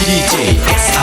djstar.com